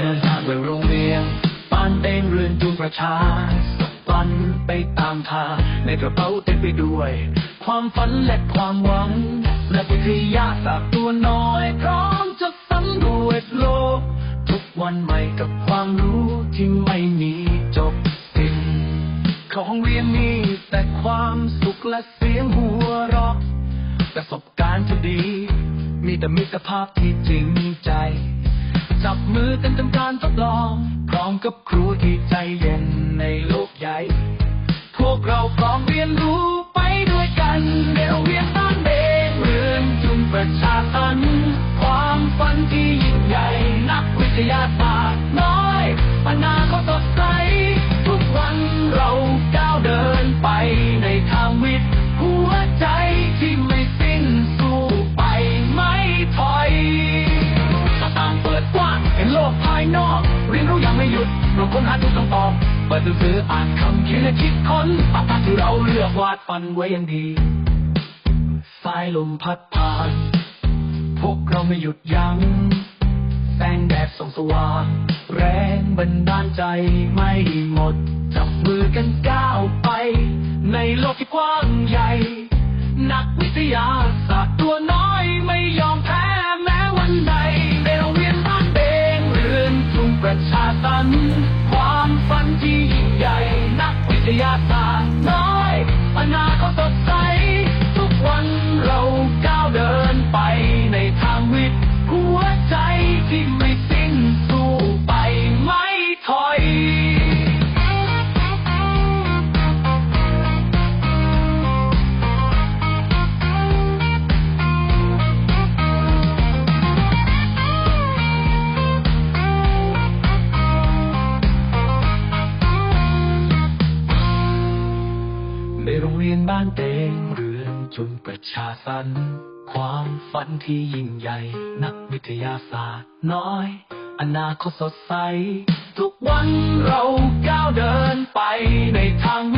เดินทางไปโรงเรียนบ้านเต้นเรือนจูงประชาสฝันไปตามทางในกระเป๋าเต็มไปด้วย ความฝันและความหวัง และวิทยาศาสตร์ตัวน้อย พร้อมจะสำรวจโลก ทุกวันใหม่กับความรู้ที่ไม่มีจบสิ้นของเรียนมีแต่ความสุขและเสียงหัวเราะประสบการณ์ที่ดี มีแต่มิตรภาพที่จริงใจ จับมือกันทำการทดลองพร้อมกับครูที่ใจเย็นในโลกใหญ่ ภายนอก เรียนรู้อย่างไม่หยุดเราค้นหาทุกคำตอบเปิดหนังสืออ่านคำเขียนและคิดค้นปากกาที่เราเลือกวาดฝันไว้อย่างดีสายลมพัดผ่าน พวกเราไม่หยุดยัง้งแสงแดดส่องสว่างแรงบันดาลใจไม่หมด จับมือกันก้าวไป ในโลกที่กว้างใหญ่ นักวิทยาัน ความฝันที่ยิ่งใหญ่ นักวิทยาศาสตร์น้อยอนาคต ในโรงเรียนบ้านเตงเรือนจนประชาสัน ความฝันที่ยิ่งใหญ่ นักวิทยาศาสตร์น้อย อนาคตสดใส ทุกวันเราก้าวเดินไปในทางวิ